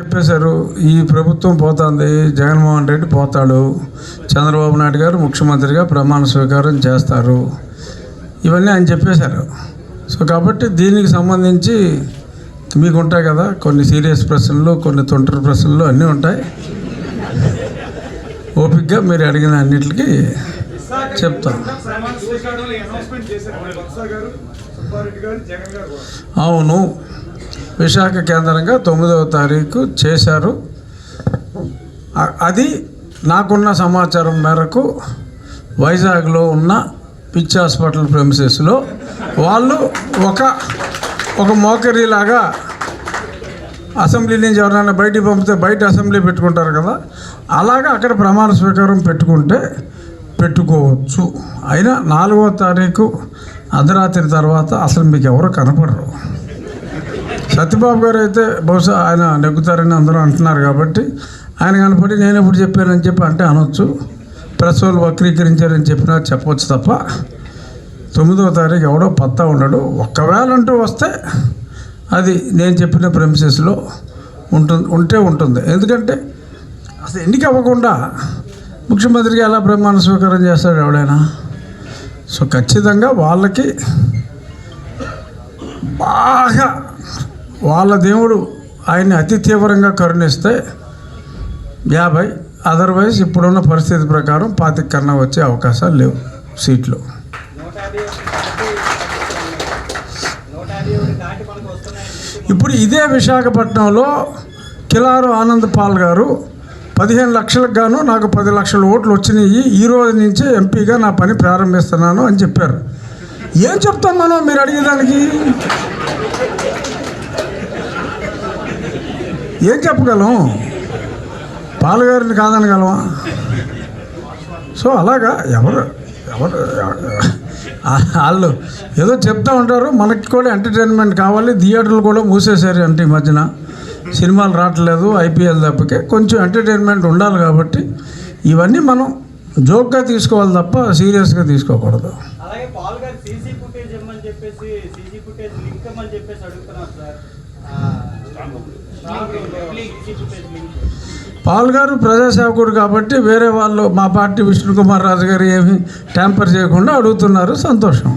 చెప్పేశారు ఈ ప్రభుత్వం పోతుంది జగన్మోహన్ రెడ్డి పోతాడు చంద్రబాబు నాయుడు గారు ముఖ్యమంత్రిగా ప్రమాణ స్వీకారం చేస్తారు ఇవన్నీ ఆయన చెప్పేశారు. సో కాబట్టి దీనికి సంబంధించి మీకు ఉంటాయి కదా కొన్ని సీరియస్ ప్రశ్నలు కొన్ని తొంటరి ప్రశ్నలు అన్నీ ఉంటాయి. ఓపిక్గా మీరు అడిగిన అన్నిటికీ చెప్తాను. అవును. విశాఖ కేంద్రంగా తొమ్మిదవ తారీఖు చేశారు. అది నాకున్న సమాచారం మేరకు వైజాగ్లో ఉన్న పిచ్ హాస్పిటల్ ప్రెమిసెస్లో వాళ్ళు ఒక ఒక మోకరీలాగా అసెంబ్లీ నుంచి ఎవరైనా బయటికి పంపితే బయట అసెంబ్లీ పెట్టుకుంటారు కదా. అలాగా అక్కడ ప్రమాణ స్వీకారం పెట్టుకుంటే పెట్టుకోవచ్చు. అయినా నాలుగవ తారీఖు అర్ధరాత్రి తర్వాత అసలు మీకు ఎవరు కనపడరు. సత్యబాబు గారు అయితే బహుశా ఆయన నెగ్గుతారని అందరూ అంటున్నారు కాబట్టి ఆయన కనపడి నేను ఎప్పుడు చెప్పానని చెప్పి అంటే అనొచ్చు. ప్రెస్ వాళ్ళు వక్రీకరించారని చెప్పినా చెప్పవచ్చు తప్ప తొమ్మిదవ తారీఖు ఎవడో పత్తా ఉండడు. ఒక్కవేళ అంటూ వస్తే అది నేను చెప్పిన ప్రెమిసెస్లో ఉంటుంది ఉంటే ఉంటుంది. ఎందుకంటే అసలు ఎన్నిక అవ్వకుండా ముఖ్యమంత్రికి ఎలా ప్రమాణ స్వీకారం చేస్తాడు ఎవడైనా? సో ఖచ్చితంగా వాళ్ళకి బాగా వాళ్ళ దేవుడు ఆయన్ని అతి తీవ్రంగా కరుణిస్తే యాభై అదర్వైజ్ ఇప్పుడున్న పరిస్థితి ప్రకారం పాతిక కన్నా వచ్చే అవకాశాలు లేవు సీట్లు. ఇప్పుడు ఇదే విశాఖపట్నంలో కిలారు ఆనంద్ పాల్ గారు పదిహేను లక్షలకు గాను నాకు పది లక్షల ఓట్లు వచ్చినాయి. ఈ రోజు నుంచే ఎంపీగా నా పని ప్రారంభిస్తున్నాను అని చెప్పారు. ఏం చెప్తాం మనం మీరు అడిగేదానికి? ఏం చెప్పగలం? పాలగారిని కాదనగలమా? సో అలాగా ఎవరు ఎవరు వాళ్ళు ఏదో చెప్తా ఉంటారు. మనకి కూడా ఎంటర్టైన్మెంట్ కావాలి. థియేటర్లు కూడా మూసేశారు అంటే ఈ మధ్యన. సినిమాలు రావట్లేదు ఐపీఎల్ తప్పకే కొంచెం ఎంటర్టైన్మెంట్ ఉండాలి కాబట్టి ఇవన్నీ మనం జోక్గా తీసుకోవాలి తప్ప సీరియస్గా తీసుకోకూడదు. పాల్ గారు పాల్ ప్రజాసేవకుడు కాబట్టి వేరే వాళ్ళు మా పార్టీ విష్ణు కుమార్ రాజు గారు ఏమి ట్యాంపర్ చేయకుండా అడుగుతున్నారు. సంతోషం.